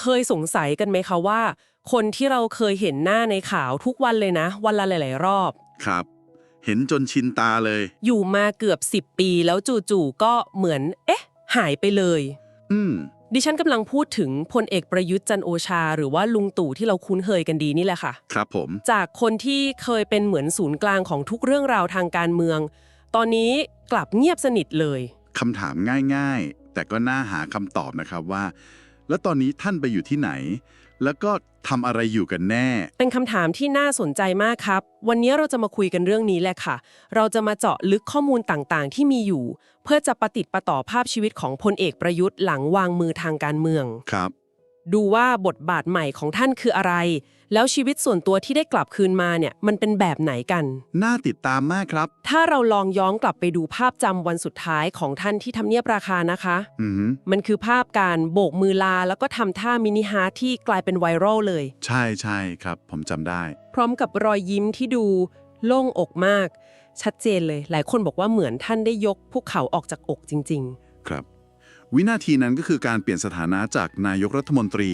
เคยสงสัยกันไหมคะว่า คนที่เราเคยเห็นหน้าในข่าวทุกวันเลยนะ วันละหลาย ๆ รอบ ครับ เห็นจนชินตาเลย อยู่มาเกือบ 10 ปีแล้วจู่ๆก็เหมือน เอ๊ะ หายไปเลย อืม ดิฉันกำลังพูดถึงพลเอกประยุทธ์จันทร์โอชา หรือว่าลุงตู่ที่เราคุ้นเคยกันดีนี่แหละค่ะ ครับผม จากคนที่เคยเป็นเหมือนศูนย์กลางของทุกเรื่องราวทางการเมือง ตอนนี้กลับเงียบสนิทเลย คำถามง่ายๆ แต่ก็น่าหาคำตอบนะครับว่า แล้วตอนนี้ท่านไปอยู่ที่ไหน แล้วก็ทำอะไรอยู่กันแน่ เป็นคำถามที่น่าสนใจมากครับ วันนี้เราจะมาคุยกันเรื่องนี้แหละค่ะ เราจะมาเจาะลึกข้อมูลต่างๆ ที่มีอยู่ เพื่อจะประติดประต่อภาพชีวิตของพลเอกประยุทธ์หลังวางมือทางการเมือง ครับ ดูว่าบทบาทใหม่ของท่านคืออะไร แล้วชีวิตส่วนตัวที่ได้กลับคืนมาเนี่ยมันเป็นแบบไหนกัน น่าติดตามมากครับ ถ้าเราลองย้อนกลับไปดูภาพจำวันสุดท้ายของท่านที่ทำเนียบราคานะคะ อือหือมันคือภาพการโบกมือลาแล้วก็ทำท่ามินิฮาร์ทที่กลายเป็นไวรัลเลย ใช่ใช่ครับ ผมจำได้ พร้อมกับรอยยิ้มที่ดูโล่งอกมาก ชัดเจนเลย หลายคนบอกว่าเหมือนท่านได้ยกภูเขาออกจากอกจริงครับ วินาทีนั้นก็คือการเปลี่ยนสถานะจากนายกรัฐมนตรี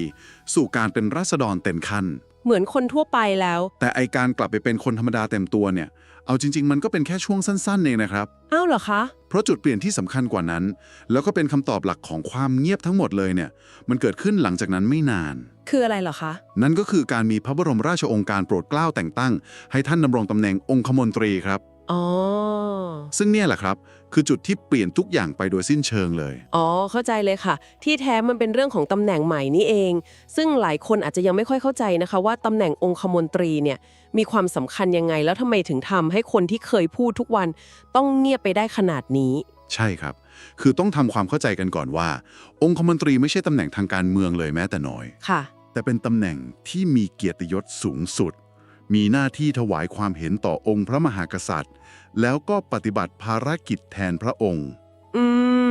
สู่การเป็นราษฎรเต็มขั้นๆเหมือนคนทั่วไปแล้ว แต่ไอการกลับไปเป็นคนธรรมดาเต็มตัวเนี่ย เอาจริง ๆ มันก็เป็นแค่ช่วงสั้นๆเองนะครับ อ้าวเหรอคะ เพราะจุดเปลี่ยนที่สำคัญกว่านั้น แล้วก็เป็นคำตอบหลักของความเงียบทั้งหมดเลยเนี่ย มันเกิดขึ้นหลังจากนั้นไม่นาน คืออะไรเหรอคะ นั่นก็คือการมีพระบรมราชโองการโปรดเกล้าแต่งตั้ง ให้ท่านดำรงตำแหน่งองคมนตรีครับ อ๋อ ซึ่งเนี่ยแหละครับ คือจุดที่เปลี่ยนทุกอย่างไปโดยสิ้นเชิงเลย อ๋อ เข้าใจเลยค่ะ ที่แท้มันเป็นเรื่องของตำแหน่งใหม่นี่เอง ซึ่งหลายคนอาจจะยังไม่ค่อยเข้าใจนะคะ ว่าตำแหน่งองคมนตรีเนี่ยมีความสำคัญยังไง แล้วทำไมถึงทำให้คนที่เคยพูดทุกวันต้องเงียบไปได้ขนาดนี้ ใช่ครับ คือต้องทำความเข้าใจกันก่อนว่า องคมนตรีไม่ใช่ตำแหน่งทางการเมืองเลยแม้แต่น้อย ค่ะ แต่เป็นตำแหน่งที่มีเกียรติยศสูงสุด มีหน้าที่ถวายความเห็นต่อองค์พระมหากษัตริย์ แล้วก็ปฏิบัติภารกิจแทนพระองค์ อื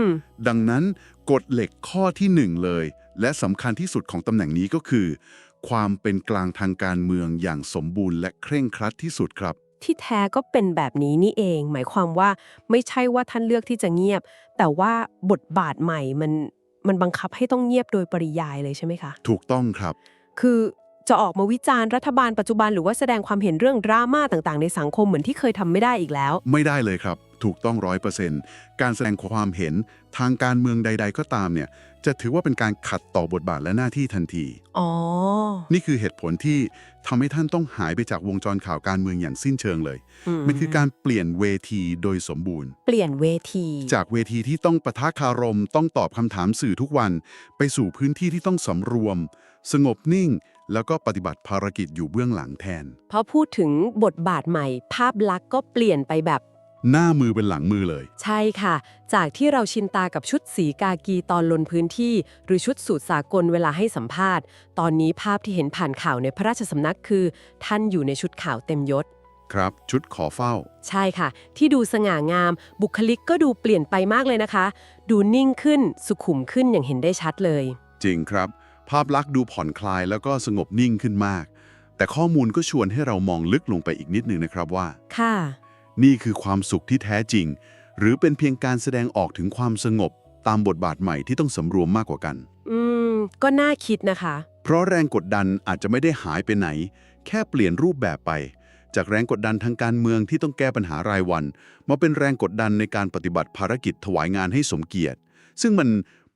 ม ดังนั้นกฎเหล็กข้อที่หนึ่งเลย และสำคัญที่สุดของตำแหน่งนี้ก็คือ ความเป็นกลางทางการเมืองอย่างสมบูรณ์และเคร่งครัดที่สุดครับ ที่แท้ก็เป็นแบบนี้นี่เอง หมายความว่าไม่ใช่ว่าท่านเลือกที่จะเงียบ แต่ว่าบทบาทใหม่มันมันบังคับให้ต้องเงียบโดยปริยายเลยใช่ไหมคะ ถูกต้องครับ คือ จะออกมาวิจารณ์รัฐบาลปัจจุบันหรือว่าแสดงความเห็นเรื่องดราม่าต่างๆ ในสังคมเหมือนที่เคยทำไม่ได้อีกแล้ว ไม่ได้เลยครับ ถูกต้องร้อยเปอร์เซ็นต์การแสดงความเห็นทางการเมืองใด ๆ ก็ตามเนี่ย จะถือว่าเป็นการขัดต่อบทบาทและหน้าที่ทันที อ๋อ นี่คือเหตุผลที่ทำให้ท่านต้องหายไปจากวงจรข่าวการเมืองอย่างสิ้นเชิงเลยมันคือการเปลี่ยนเวทีโดยสมบูรณ์ เปลี่ยนเวที จากเวทีที่ต้องปะทะคารม ต้องตอบคำถามสื่อทุกวัน ไปสู่พื้นที่ที่ต้องสำรวม สงบนิ่ง แล้วก็ปฏิบัติภารกิจอยู่เบื้องหลังแทน เพราะพูดถึงบทบาทใหม่ ภาพลักษณ์ก็เปลี่ยนไปแบบ หน้ามือเป็นหลังมือเลย ใช่ค่ะ จากที่เราชินตากับชุดสีกากีตอนลนพื้นที่ หรือชุดสูตรสากลเวลาให้สัมภาษณ์ ตอนนี้ภาพที่เห็นผ่านข่าวในพระราชสำนักคือ ท่านอยู่ในชุดขาวเต็มยศ ครับ ชุดขอเฝ้า ใช่ค่ะ ที่ดูสง่างาม บุคลิกก็ดูเปลี่ยนไปมากเลยนะคะ ดูนิ่งขึ้นสุขุมขึ้นอย่างเห็นได้ชัดเลย จริงครับ ภาพลักษณ์ดูผ่อนคลายแล้วก็สงบนิ่งขึ้นมาก แต่ข้อมูลก็ชวนให้เรามองลึกลงไปอีกนิดหนึ่งนะครับว่า ค่ะ นี่คือความสุขที่แท้จริง หรือเป็นเพียงการแสดงออกถึงความสงบ ตามบทบาทใหม่ที่ต้องสำรวมมากกว่ากัน อืม ก็น่าคิดนะคะ เพราะแรงกดดันอาจจะไม่ได้หายไปไหน แค่เปลี่ยนรูปแบบไป จากแรงกดดันทางการเมืองที่ต้องแก้ปัญหารายวัน มาเป็นแรงกดดันในการปฏิบัติภารกิจถวายงานให้สมเกียรติ ซึ่งมัน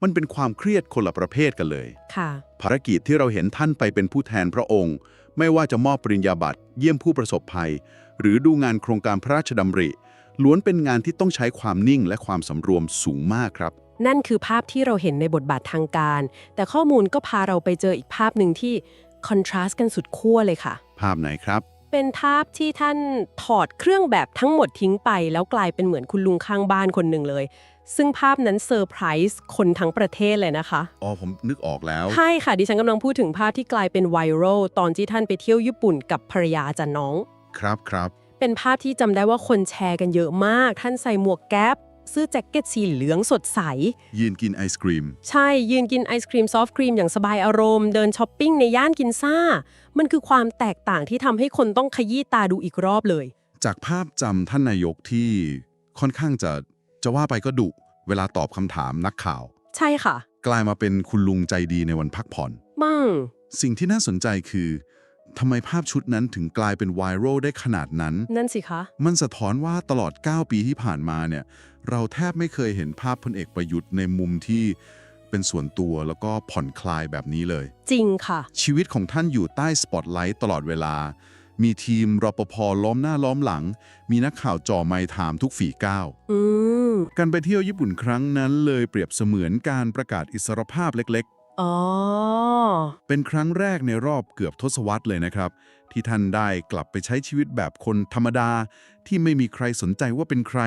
มันเป็นความเครียดคนละประเภทกันเลยค่ะภารกิจที่เราเห็นท่านไปเป็นผู้แทนพระองค์ ไม่ว่าจะมอบปริญญาบัตรเยี่ยมผู้ประสบภัย หรือดูงานโครงการพระราชดำริ ล้วนเป็นงานที่ต้องใช้ความนิ่งและความสำรวมสูงมากครับ นั่นคือภาพที่เราเห็นในบทบาททางการ แต่ข้อมูลก็พาเราไปเจออีกภาพหนึ่งที่คอนทราสต์กันสุดขั้วเลยค่ะ ภาพไหนครับ เป็นภาพที่ท่านถอดเครื่องแบบทั้งหมดทิ้งไป แล้วกลายเป็นเหมือนคุณลุงข้างบ้านคนหนึ่งเลย ซึ่งภาพนั้นเซอร์ไพรส์คนทั้งประเทศเลยนะคะ อ๋อ ผมนึกออกแล้ว ใช่ค่ะ ดิฉันกำลังพูดถึงภาพที่กลายเป็นไวรัลตอนที่ท่านไปเที่ยวญี่ปุ่นกับภรรยาอาจารย์น้อง ครับครับ เป็นภาพที่จำได้ว่าคนแชร์กันเยอะมาก ท่านใส่หมวกแก๊ปเสื้อแจ็คเก็ตสีเหลืองสดใส ยืนกินไอศกรีม ใช่ ยืนกินไอศครีมซอฟต์ครีมอย่างสบายอารมณ์ เดินช้อปปิ้งในย่านกินซ่า มันคือความแตกต่างที่ทำให้คนต้องขยี้ตาดูอีกรอบเลย จากภาพจำท่านนายกที่ค่อนข้างจะ จะว่าไปก็ดุเวลาตอบคำถามนักข่าว ใช่ค่ะ กลายมาเป็นคุณลุงใจดีในวันพักผ่อนบ้างสิ่งที่น่าสนใจคือทำไมภาพชุดนั้นถึงกลายเป็นไวรัลได้ขนาดนั้น นั่นสิคะ มันสะท้อนว่าตลอด 9 ปีที่ผ่านมาเนี่ย เราแทบไม่เคยเห็นภาพพลเอกประยุทธ์ในมุมที่เป็นส่วนตัวแล้วก็ผ่อนคลายแบบนี้เลย จริงค่ะ ชีวิตของท่านอยู่ใต้สปอตไลท์ตลอดเวลา มีทีมรปภล้อมหน้าล้อมหลัง มีนักข่าวจ่อไมค์ถามทุกฝีก้าวอืมการไปเที่ยวญี่ปุ่นครั้งนั้นเลยเปรียบเสมือนการประกาศอิสรภาพเล็กอ๋อๆเป็นครั้งแรกในรอบเกือบทศวรรษเลยนะครับ ที่ท่านได้กลับไปใช้ชีวิตแบบคนธรรมดา ที่ไม่มีใครสนใจว่าเป็นใคร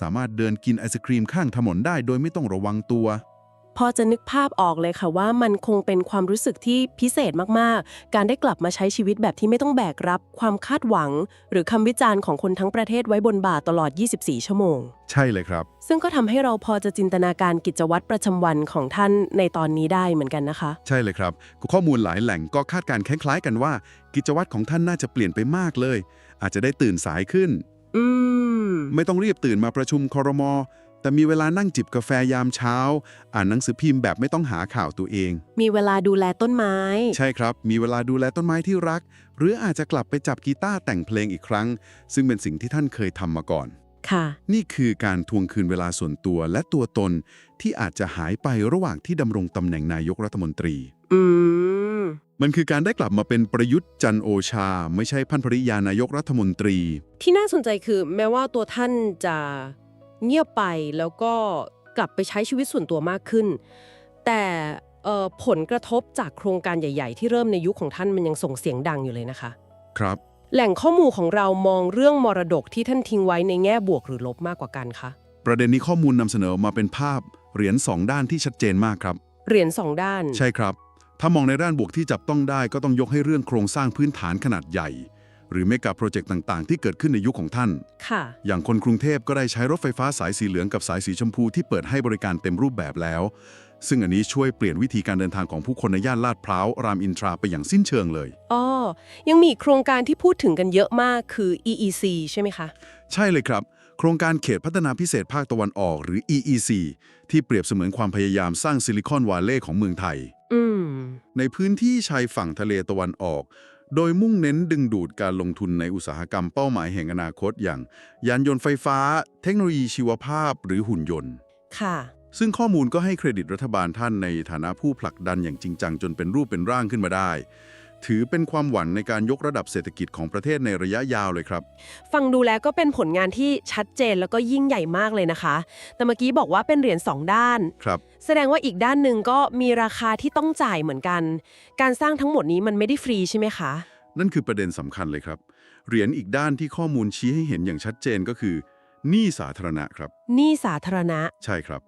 สามารถเดินกินไอศครีมข้างถนนได้โดยไม่ต้องระวังตัว พอจะนึกภาพออกเลยค่ะว่ามันคงเป็นความรู้สึกที่พิเศษมากๆ การได้กลับมาใช้ชีวิตแบบที่ไม่ต้องแบกรับ ความคาดหวัง หรือคำวิจารณ์ของคนทั้งประเทศไว้บนบ่าตลอด 24 ชั่วโมง ใช่เลยครับ ซึ่งก็ทำให้เราพอจะจินตนาการกิจวัตรประจำวันของท่านในตอนนี้ได้เหมือนกันนะคะ ใช่เลยครับข้อมูลหลายแหล่งก็คาดการณ์คล้ายๆ กันว่า กิจวัตรของท่านน่าจะเปลี่ยนไปมากเลย อาจจะได้ตื่นสายขึ้น อืม ไม่ต้องรีบตื่นมาประชุมครม แต่มีเวลานั่งจิบกาแฟยามเช้า อ่านหนังสือพิมพ์แบบไม่ต้องหาข่าวตัวเอง มีเวลาดูแลต้นไม้ ใช่ครับ มีเวลาดูแลต้นไม้ที่รัก หรืออาจจะกลับไปจับกีตาร์แต่งเพลงอีกครั้ง ซึ่งเป็นสิ่งที่ท่านเคยทำมาก่อน ค่ะ นี่คือการทวงคืนเวลาส่วนตัวและตัวตนที่อาจจะหายไประหว่างที่ดำรงตำแหน่งนายกรัฐมนตรี อืม มันคือการได้กลับมาเป็นประยุทธ์จันทร์โอชา ไม่ใช่พันภริยานายกรัฐมนตรี ที่น่าสนใจคือแม้ว่าตัวท่านจะ เงียบไปแล้วก็กลับไปใช้ชีวิตส่วนตัวมากขึ้น แต่เอ่อผลกระทบจากโครงการใหญ่ ๆ ที่เริ่มในยุคของท่านมันยังส่งเสียงดังอยู่เลยนะคะ ครับ แหล่งข้อมูลของเรามองเรื่องมรดกที่ท่านทิ้งไว้ในแง่บวกหรือลบมากกว่ากันคะประเด็นนี้ข้อมูลนำเสนอมาเป็นภาพเหรียญสองด้านที่ชัดเจนมากครับเหรียญสองด้าน ใช่ครับ ถ้ามองในด้านบวกที่จับต้องได้ก็ต้องยกให้เรื่องโครงสร้างพื้นฐานขนาดใหญ่ หรือเมกะโปรเจกต์ต่างๆ ที่เกิดขึ้นในยุคของท่าน ค่ะ อย่างคนกรุงเทพก็ได้ใช้รถไฟฟ้าสายสีเหลืองกับสายสีชมพูที่เปิดให้บริการเต็มรูปแบบแล้ว ซึ่งอันนี้ช่วยเปลี่ยนวิธีการเดินทางของผู้คนในย่านลาดพร้าวรามอินทราไปอย่างสิ้นเชิงเลย อ๋อ ยังมีอีกโครงการที่พูดถึงกันเยอะมากคือ EEC ใช่ไหมคะ ใช่เลยครับ โครงการเขตพัฒนาพิเศษภาคตะวันออกหรือ EEC ที่เปรียบเสมือนความพยายามสร้างซิลิคอนวาเลย์ของเมืองไทย อืม ในพื้นที่ชายฝั่งทะเลตะวันออก โดยมุ่งเน้นดึงดูดการลงทุนในอุตสาหกรรมเป้าหมายแห่งอนาคตอย่าง ยานยนต์ไฟฟ้า เทคโนโลยีชีวภาพหรือหุ่นยนต์ ค่ะ ซึ่งข้อมูลก็ให้เครดิตรัฐบาลท่านในฐานะผู้ผลักดันอย่างจริงจังจนเป็นรูปเป็นร่างขึ้นมาได้ ถือเป็นความหวังในการยกระดับเศรษฐกิจของประเทศในระยะยาวเลยครับ ฟังดูแล้วก็เป็นผลงานที่ชัดเจนแล้วก็ยิ่งใหญ่มากเลยนะคะ แต่เมื่อกี้บอกว่าเป็นเหรียญสองด้าน ครับ แสดงว่าอีกด้านหนึ่งก็มีราคาที่ต้องจ่ายเหมือนกัน การสร้างทั้งหมดนี้มันไม่ได้ฟรีใช่ไหมคะ นั่นคือประเด็นสำคัญเลยครับ เหรียญอีกด้านที่ข้อมูลชี้ให้เห็นอย่างชัดเจนก็คือหนี้สาธารณะครับ หนี้สาธารณะ ใช่ครับ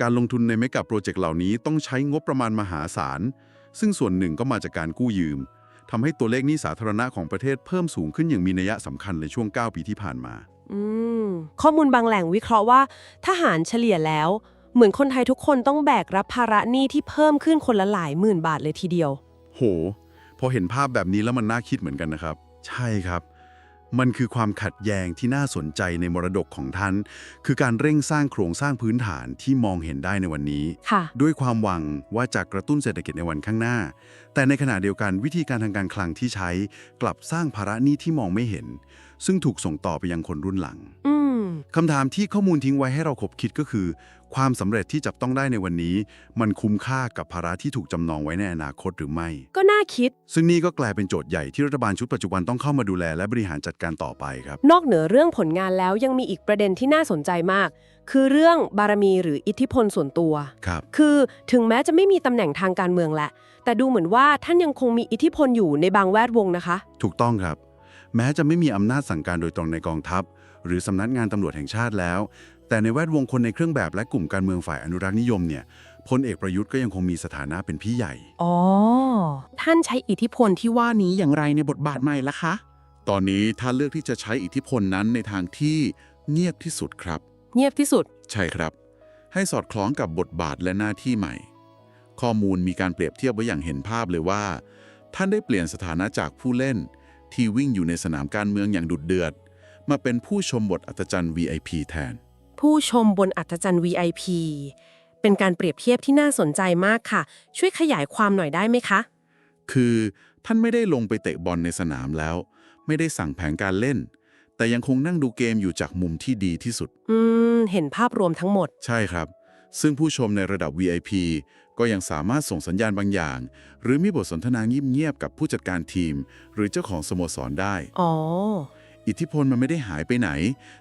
การลงทุนในเมกะโปรเจกต์เหล่านี้ต้องใช้งบประมาณมหาศาล ซึ่งส่วนหนึ่งก็มาจากการกู้ยืมทำให้ตัวเลขหนี้สาธารณะของประเทศเพิ่มสูงขึ้นอย่างมีนัยสำคัญในช่วง 9 ปีที่ผ่านมา อืม ข้อมูลบางแหล่งวิเคราะห์ว่าถ้าหารเฉลี่ยแล้ว เหมือนคนไทยทุกคนต้องแบกรับภาระหนี้ที่เพิ่มขึ้นคนละหลายหมื่นบาทเลยทีเดียว โห พอเห็นภาพแบบนี้แล้วมันน่าคิดเหมือนกันนะครับ ใช่ครับ มันคือความขัดแย้งที่น่าสนใจในมรดกของท่าน คือการเร่งสร้างโครงสร้างพื้นฐานที่มองเห็นได้ในวันนี้ ค่ะ ด้วยความหวังว่าจะกระตุ้นเศรษฐกิจในวันข้างหน้า แต่ในขณะเดียวกันวิธีการทางการคลังที่ใช้ กลับสร้างภาระหนี้ที่มองไม่เห็น ซึ่งถูกส่งต่อไปยังคนรุ่นหลัง อืม คำถามที่ข้อมูลทิ้งไว้ให้เราคบคิดก็คือ ความสำเร็จที่จับต้องได้ในวันนี้ มันคุ้มค่ากับภาระที่ถูกจำนองไว้ในอนาคตหรือไม่ ก็น่าคิด ซึ่งนี่ก็กลายเป็นโจทย์ใหญ่ที่รัฐบาลชุดปัจจุบันต้องเข้ามาดูแลและบริหารจัดการต่อไปครับ นอกเหนือเรื่องผลงานแล้วยังมีอีกประเด็นที่น่าสนใจมาก คือเรื่องบารมีหรืออิทธิพลส่วนตัว ครับ คือถึงแม้จะไม่มีตำแหน่งทางการเมืองแหละ แต่ดูเหมือนว่าท่านยังคงมีอิทธิพลอยู่ในบางแวดวงนะคะ ถูกต้องครับ แม้จะไม่มีอำนาจสั่งการโดยตรงในกองทัพ หรือสำนักงานตำรวจแห่งชาติแล้ว แต่ในแวดวงคนในเครื่องแบบและกลุ่มการเมืองฝ่ายอนุรักษ์นิยมเนี่ยพลเอกประยุทธ์ก็ยังคงมีสถานะเป็นพี่ใหญ่ อ๋อ ท่านใช้อิทธิพลที่ว่านี้อย่างไรในบทบาทใหม่ล่ะคะ ตอนนี้ท่านเลือกที่จะใช้อิทธิพลนั้นในทางที่เงียบที่สุดครับ เงียบที่สุด ใช่ครับ ให้สอดคล้องกับบทบาทและหน้าที่ใหม่ ข้อมูลมีการเปรียบเทียบไว้อย่างเห็นภาพเลยว่า ท่านได้เปลี่ยนสถานะจากผู้เล่น ที่วิ่งอยู่ในสนามการเมืองอย่างดุดเดือด มาเป็นผู้ชมบทอัศจรรย์ VIP แทน ผู้ชมบนอัศจรรย์ VIP เป็นการเปรียบเทียบที่น่าสนใจมากค่ะ ช่วยขยายความหน่อยได้ไหมคะ คือท่านไม่ได้ลงไปเตะบอลในสนามแล้ว ไม่ได้สั่งแผนการเล่น แต่ยังคงนั่งดูเกมอยู่จากมุมที่ดีที่สุด อืม เห็นภาพรวมทั้งหมด ใช่ครับ ซึ่งผู้ชมในระดับ VIP ก็ยังสามารถส่งสัญญาณบางอย่าง หรือมีบทสนทนาเงียบๆกับผู้จัดการทีม หรือเจ้าของสโมสรได้ อ๋อ อิทธิพลมันไม่ได้หายไปไหน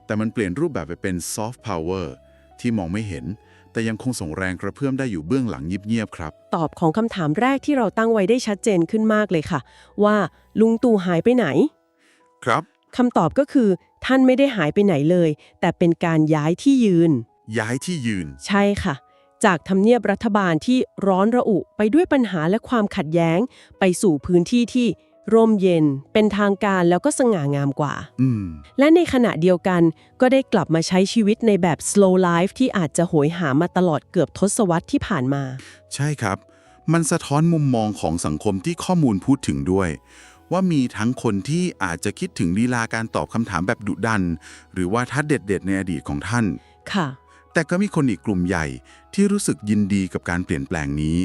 แต่มันเปลี่ยนรูปแบบไปเป็นซอฟต์พาวเวอร์ที่มองไม่เห็น แต่ยังคงส่งแรงกระเพื่อมได้อยู่เบื้องหลังเงียบๆครับ ตอบของคำถามแรกที่เราตั้งไว้ได้ชัดเจนขึ้นมากเลยค่ะ ว่าลุงตู่หายไปไหน ครับคำตอบก็คือท่านไม่ได้หายไปไหนเลย แต่เป็นการย้ายที่ยืน ย้ายที่ยืน ใช่ค่ะ จากทำเนียบรัฐบาลที่ร้อนระอุไปด้วยปัญหาและความขัดแย้ง ไปสู่พื้นที่ที่ ร่มเย็น เป็นทางการแล้วก็สง่างามกว่า อืม และในขณะเดียวกันก็ได้กลับมาใช้ชีวิตในแบบ slow life ที่อาจจะโหยหามาตลอดเกือบทศวรรษที่ผ่านมา ใช่ครับ มันสะท้อนมุมมองของสังคมที่ข้อมูลพูดถึงด้วย ว่ามีทั้งคนที่อาจจะคิดถึงลีลาการตอบคำถามแบบดุดัน หรือว่าทัดเด็ด ๆ ในอดีตของท่าน ค่ะ แต่ก็มีคนอีกกลุ่มใหญ่ที่รู้สึกยินดีกับการเปลี่ยนแปลงนี้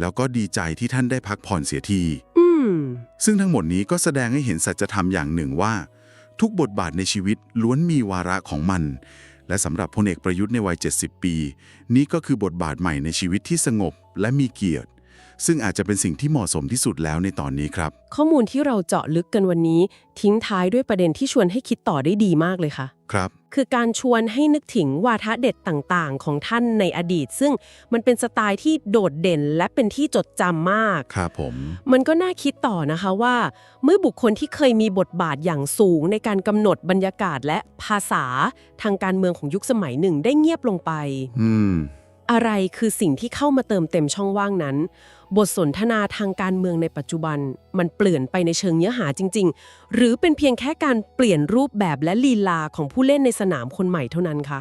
แล้วก็ดีใจที่ท่านได้พักผ่อนเสียทีอืม ซึ่งทั้งหมดนี้ก็แสดงให้เห็นสัจธรรมอย่างหนึ่งว่า ทุกบทบาทในชีวิตล้วนมีวาระของมัน และสำหรับพลเอกประยุทธ์ในวัย 70 ปี นี้ก็คือบทบาทใหม่ในชีวิตที่สงบและมีเกียรติ ซึ่งอาจจะเป็นสิ่งที่เหมาะสมที่สุดแล้วในตอนนี้ครับ ข้อมูลที่เราเจาะลึกกันวันนี้ ทิ้งท้ายด้วยประเด็นที่ชวนให้คิดต่อได้ดีมากเลยค่ะ ครับ คือการชวนให้นึกถึงวาทะเด็ดต่างๆ ของท่านในอดีต ซึ่งมันเป็นสไตล์ที่โดดเด่นและเป็นที่จดจำมาก ครับผม มันก็น่าคิดต่อนะคะว่า เมื่อบุคคลที่เคยมีบทบาทอย่างสูงในการกำหนดบรรยากาศและภาษาทางการเมืองของยุคสมัยหนึ่งได้เงียบลงไป อืม อะไรคือสิ่งที่เข้ามาเติมเต็มช่องว่างนั้น บทสนทนาทางการเมืองในปัจจุบัน มันเปลี่ยนไปในเชิงเนื้อหาจริง ๆ หรือเป็นเพียงแค่การเปลี่ยนรูปแบบและลีลาของผู้เล่นในสนามคนใหม่เท่านั้นคะ